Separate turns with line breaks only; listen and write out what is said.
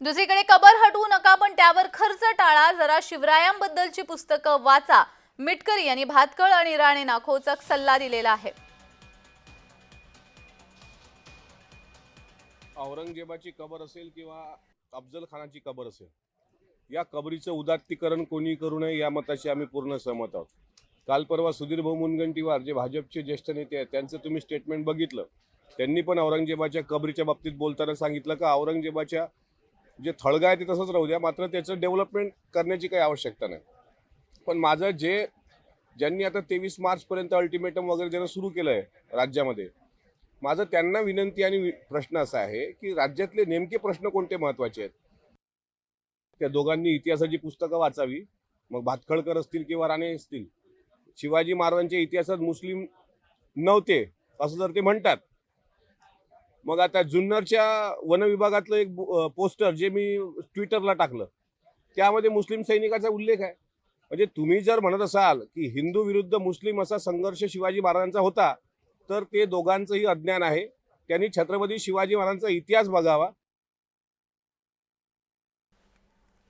दुसरीकडे कबर हटवू नका पण त्यावर खर्च टाळा. जरा शिवरायांबद्दलची पुस्तकं वाचा. मिटकरी यांनी भातकळ आणि राणेंना खोचक सल्ला दिलेला आहे.
औरंगजेबाची कबर असेल किंवा अफजल खानाची कबर असेल या कबरीचं उदात्तीकरण कोणी करू नये या मताशी आम्ही पूर्ण सहमत आहोत. काल परवा सुधीर भाऊ मुनगंटीवार जे भाजपचे ज्येष्ठ नेते आहेत त्यांचं तुम्ही स्टेटमेंट बघितलं. त्यांनी पण औरंगजेबाच्या कबरीच्या बाबतीत बोलताना सांगितलं का औरंगजेबाच्या जे थळगा आहे ते तसंच राहू द्या. मात्र त्याचं डेव्हलपमेंट करण्याची काही आवश्यकता नाही. पण माझं जे ज्यांनी आता तेवीस मार्चपर्यंत अल्टिमेटम वगैरे देणं सुरू केलं आहे राज्यामध्ये माझं त्यांना विनंती आणि प्रश्न असा आहे की राज्यातले नेमके प्रश्न कोणते महत्त्वाचे आहेत? त्या दोघांनी इतिहासाची पुस्तकं वाचावी. मग भातखळकर असतील किंवा राणे असतील. शिवाजी महाराजांच्या इतिहासात मुस्लिम नव्हते असं जर ते म्हणतात मग आता जुन्नरच्या वन विभागातलं एक पोस्टर जे मी ट्विटरला टाकलं त्यामध्ये मुस्लिम सैनिकाचा उल्लेख आहे. म्हणजे तुम्ही जर म्हणत असाल की हिंदू विरुद्ध मुस्लिम असा संघर्ष शिवाजी महाराजांचा होता तर ते दोघांचंही अज्ञान आहे. त्यांनी छत्रपती शिवाजी महाराजांचा इतिहास बघावा.